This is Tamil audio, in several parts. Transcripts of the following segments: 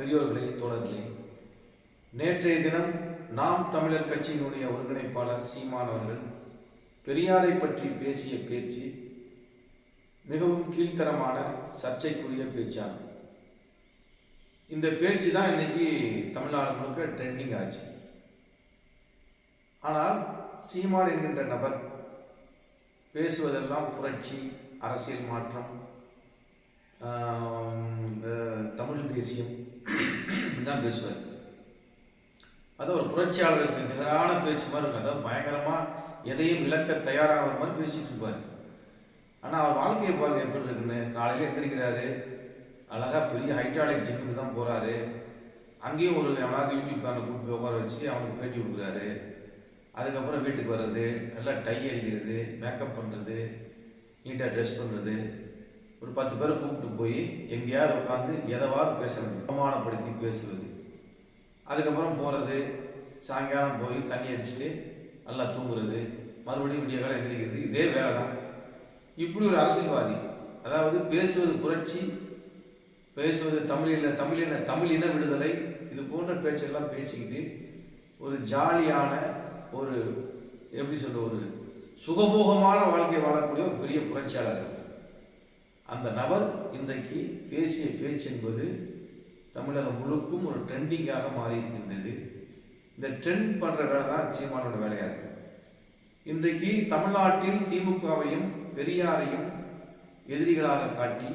பெரியோர்களே தோழர்களே நேற்றைய தினம் நாம் தமிழர் கட்சியினுடைய ஒருங்கிணைப்பாளர் சீமான் அவர்கள் பெரியாரை பற்றி பேசிய பேச்சு மிகவும் கீழ்த்தரமான சர்ச்சைக்குரிய பேச்சாகும். இந்த பேச்சு தான் இன்னைக்கு தமிழ்நாடு முழுக்க ட்ரெண்டிங் ஆச்சு. ஆனால் சீமான் என்கின்ற நபர் பேசுவதெல்லாம் புரட்சி அரசியல் மாற்றம் தமிழ் தேசியம் தான் பேசுவார். அது ஒரு புரட்சியாளருக்கு நிகரான பேச்சு மாதிரி இருக்கும். அதாவது பயங்கரமாக எதையும் விளக்க தயாரான மாதிரி பேசிட்டு இருப்பார். ஆனால் அவர் வாழ்க்கையை பாருங்க எப்படி இருக்குன்னு. காலையில் எந்திரிக்கிறாரு. அழகாக பெரிய ஹைட்ராலிக் ஜிம்முக்கு தான் போகிறாரு அங்கேயும் ஒரு எவனாவது யூடியூப் சேனல் கூப்பிட்டு உட்கார வச்சு அவனுக்கு பேட்டி கொடுக்குறாரு. அதுக்கப்புறம் வீட்டுக்கு வர்றது நல்லா டை அடிக்கிறது மேக்கப் பண்ணுறது நீட்டாக ட்ரெஸ் பண்ணுறது ஒரு பத்து பேரை கூப்பிட்டு போய் எங்கேயாவது உட்காந்து எதவாவது பேசணும் அவமானப்படுத்தி பேசுவது. அதுக்கப்புறம் போகிறது சாயங்காலம் போய் தண்ணி அடிச்சுட்டு நல்லா தூங்குறது மறுபடியும் விடிய காலம் எந்திரிக்கிறது இதே வேலை தான் இப்படி ஒரு அரசியல்வாதி அதாவது பேசுவது புரட்சி பேசுவது தமிழில் தமிழின தமிழின விடுதலை இது போன்ற பேச்செல்லாம் பேசிக்கிட்டு ஒரு ஜாலியான ஒரு எப்படி சொல்ற ஒரு சுகபோகமான வாழ்க்கை வாழக்கூடிய ஒரு பெரிய புரட்சியாளர் அந்த நபர் இன்றைக்கு பேசிய பேச்சு என்பது தமிழகம் முழுக்கும் ஒரு ட்ரெண்டிங்காக மாறி இருக்கின்றது இந்த ட்ரெண்ட் பண்ணுற வேலை தான் சீமானோட வேலையாக இருக்கும் இன்றைக்கு தமிழ்நாட்டில் திமுகவையும் பெரியாரையும் எதிரிகளாக காட்டி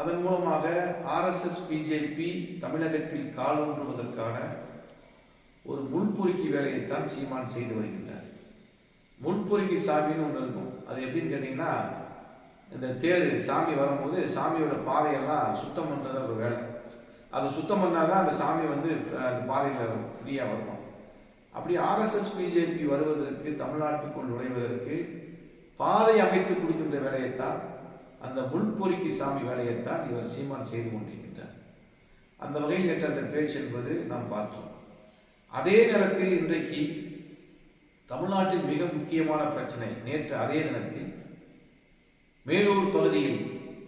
அதன் மூலமாக ஆர்எஸ்எஸ் பிஜேபி தமிழகத்தில் காலூன்றுவதற்கான ஒரு முள்பொறுக்கி வேலையைத்தான் சீமான் செய்து வருகின்றார். முன்பொறுக்கி சாமின்னு ஒன்று இருக்கும். அது எப்படின்னு கேட்டிங்கன்னா இந்த தேர் சாமி வரும்போது சாமியோட பாதையெல்லாம் சுத்தம் பண்ணுறது ஒரு வேலை. அது சுத்தம் பண்ணால் தான் அந்த சாமி வந்து அந்த பாதையில் ஃப்ரீயாக வருமா அப்படி ஆர்எஸ்எஸ் பிஜேபி வருவதற்கு தமிழ்நாட்டுக்குள் நுழைவதற்கு பாதை அமைத்து கொடுக்கின்ற வேலையைத்தான் அந்த முள்பொறிக்கு சாமி வேலையைத்தான் இவர் சீமான் செய்து கொண்டிருக்கின்றார். அந்த வகையில் நேற்று அந்த பேச்சு என்பது நாம் பார்த்தோம். அதே நேரத்தில் இன்றைக்கு தமிழ்நாட்டில் மிக முக்கியமான பிரச்சனை நேற்று அதே நேரத்தில் மேலூர் பகுதியில்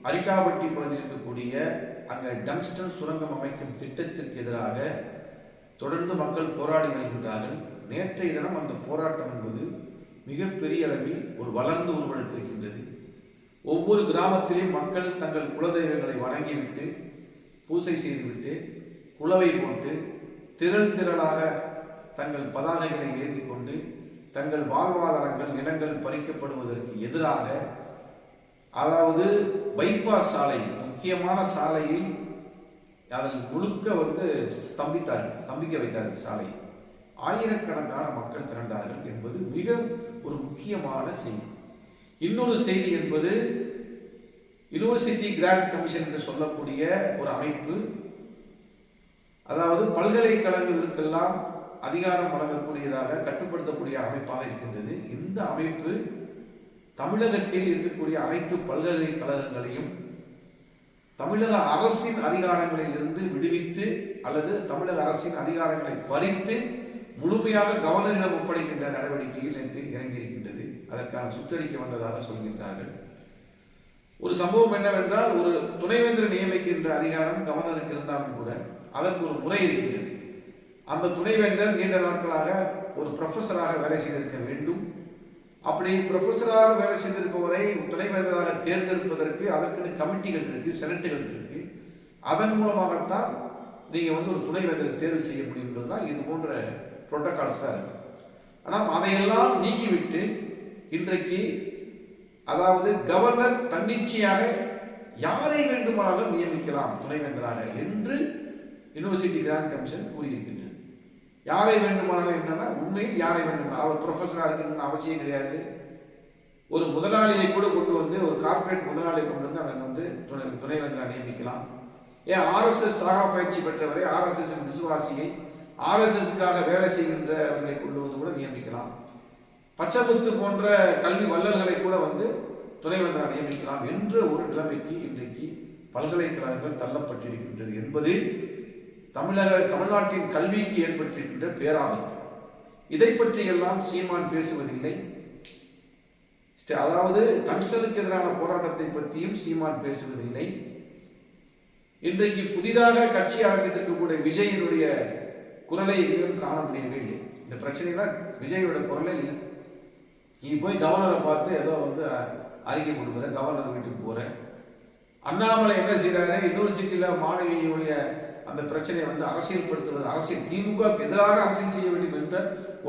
அரிட்டாபட்டி பகுதியில் இருக்கக்கூடிய அங்கே டங்ஸ்டன் சுரங்கம் அமைக்கும் திட்டத்திற்கு எதிராக தொடர்ந்து மக்கள் போராடி வருகின்றார்கள். நேற்றைய தினம் அந்த போராட்டம் என்பது மிகப்பெரிய அளவில் ஒரு வளர்ந்து உருவெடுத்திருக்கின்றது. ஒவ்வொரு கிராமத்திலும் மக்கள் தங்கள் குலதெய்வங்களை வணங்கிவிட்டு பூசை செய்துவிட்டு குலவை போட்டு திரள் திரளாக தங்கள் பதாகைகளை ஏந்தி கொண்டு தங்கள் வாழ்வாதாரங்கள் நிலங்கள் பறிக்கப்படுவதற்கு எதிராக அதாவது பைபாஸ் சாலை முக்கியமான சாலையில் அதில் முழுக்க வந்து ஸ்தம்பித்தார்கள் ஸ்தம்பிக்க வைத்தார்கள் சாலை. ஆயிரக்கணக்கான மக்கள் திரண்டார்கள் என்பது மிக ஒரு முக்கியமான செய்தி. இன்னொரு செய்தி என்பது யூனிவர்சிட்டி கிராண்ட் கமிஷன் என்று சொல்லக்கூடிய ஒரு அமைப்பு. அதாவது பல்கலைக்கழகங்களுக்கெல்லாம் அதிகாரம் வழங்கக்கூடியதாக கட்டுப்படுத்தக்கூடிய அமைப்பாக இருக்கின்றது. இந்த அமைப்பு தமிழகத்தில் இருக்கக்கூடிய அனைத்து பல்கலைக்கழகங்களையும் தமிழக அரசின் அதிகாரங்களில் இருந்து விடுவித்து அல்லது தமிழக அரசின் அதிகாரங்களை பறித்து முழுமையாக கவர்னரிடம் ஒப்படைக்கின்ற நடவடிக்கையில் நேற்று இறங்கியிருக்கின்றது. அதற்கான சுற்றறிக்கை வந்ததாக சொல்கின்றார்கள். ஒரு சம்பவம் என்னவென்றால் ஒரு துணைவேந்தர் நியமிக்கின்ற அதிகாரம் கவர்னருக்கு இருந்தாலும் கூட அதற்கு ஒரு முறை இருக்கின்றது. அந்த துணைவேந்தர் நீண்ட நாட்களாக ஒரு ப்ரொஃபஸராக வேலை செய்திருக்க வேண்டும். அப்படி ப்ரொஃபஸராக வேலை செய்திருப்பவரை துணைவேந்தராக தேர்ந்தெடுப்பதற்கு அதற்குன்னு கமிட்டிகள் இருக்குது செனட்டுகள் இருக்குது அதன் மூலமாகத்தான் நீங்கள் வந்து ஒரு துணைவேந்தரை தேர்வு செய்ய முடியுன்றது தான் இது போன்ற புரோட்டோகால்ஸ் தான் இருக்குது ஆனால் அதையெல்லாம் நீக்கிவிட்டு இன்றைக்கு அதாவது கவர்னர் தன்னிச்சையாக யாரை வேண்டுமானாலும் நியமிக்கலாம் துணைவேந்தராக என்று யூனிவர்சிட்டி கிராண்ட் கமிஷன் கூறியிருக்கின்றது. யாரை வேண்டுமானாலும் என்னன்னா உண்மையில் யாரை வேண்டுமானாலும். அவர் ப்ரொஃபஸராக இருக்கணும்னு அவசியம் கிடையாது. ஒரு முதலாளியை கூட கொண்டு வந்து ஒரு கார்ப்பரேட் முதலாளியை கொண்டு வந்து அவன் வந்து துணை துணைவேந்தராக நியமிக்கலாம். ஏன் ஆர்எஸ்எஸ் சாகா பயிற்சி பெற்றவரை ஆர்எஸ்எஸ் விசுவாசியை ஆர்எஸ்எஸ்க்காக வேலை செய்கின்றவர்களை கொண்டு வந்து கூட நியமிக்கலாம். பச்சைமுத்து போன்ற கல்வி வள்ளல்களை கூட வந்து துணைவேந்தராக நியமிக்கலாம் என்ற ஒரு நிலைமைக்கு இன்றைக்கு பல்கலைக்கழகங்கள் தள்ளப்பட்டிருக்கின்றது என்பது தமிழக தமிழ்நாட்டின் கல்விக்கு ஏற்பட்டிருக்கின்ற பேராபத்து. இதை பற்றி எல்லாம் சீமான் பேசுவதில்லை. அதாவது கம்சனுக்கு எதிரான போராட்டத்தை பற்றியும் சீமான் பேசுவதில்லை. இன்றைக்கு புதிதாக கட்சி ஆரம்பித்திருக்கக்கூடிய விஜயினுடைய குரலை எங்கேயும் காண முடியவே இல்லை. இந்த பிரச்சனைலாம் விஜயோட குரலே இல்லை. நீ போய் கவர்னரை பார்த்து ஏதோ வந்து அறிக்கை கொடுக்குற கவர்னர் வீட்டுக்கு போகிறேன் அண்ணாமலை என்ன செய்கிறாரு யூனிவர்சிட்டியில் மாணவியுடைய அந்த பிரச்சனையை வந்து அரசியல்படுத்துவது அரசியல் திமுக எதிராக அரசியல் செய்ய வேண்டும் என்ற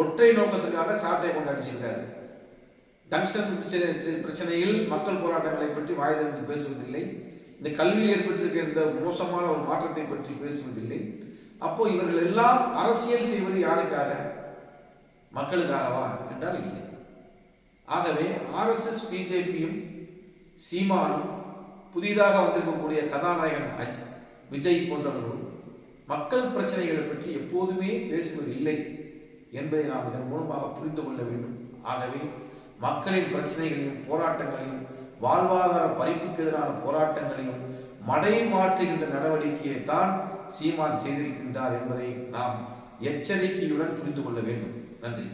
ஒற்றை நோக்கத்திற்காக சாட்டை கொண்டு டங்ஷன் பிரச்சனை பிரச்சனையில் மக்கள் போராட்டங்களை பற்றி வாய் திறந்து பேசுவதில்லை. இந்த கல்வியில் ஏற்பட்டிருக்க இந்த மோசமான ஒரு மாற்றத்தை பற்றி பேசுவதில்லை. அப்போ இவர்கள் எல்லாம் அரசியல் செய்வது யாருக்காக? மக்களுக்காகவா என்றால் இல்லை. ஆகவே ஆர்எஸ்எஸ் பிஜேபியும் சீமானும் புதிதாக வந்திருக்கக்கூடிய கதாநாயகன் அஜித் விஜய் போன்றவர்களும் மக்கள் பிரச்சனைகளை பற்றி எப்போதுமே பேசுவதில்லை என்பதை நாம் இதன் மூலமாக புரிந்து கொள்ள வேண்டும். ஆகவே மக்களின் பிரச்சனைகளையும் போராட்டங்களையும் வாழ்வாதார பறிப்புக்கு எதிரான போராட்டங்களையும் மடை மாற்றுகின்ற நடவடிக்கையை தான் சீமான் செய்திருக்கின்றார் என்பதை நாம் எச்சரிக்கையுடன் புரிந்து கொள்ள வேண்டும். நன்றி.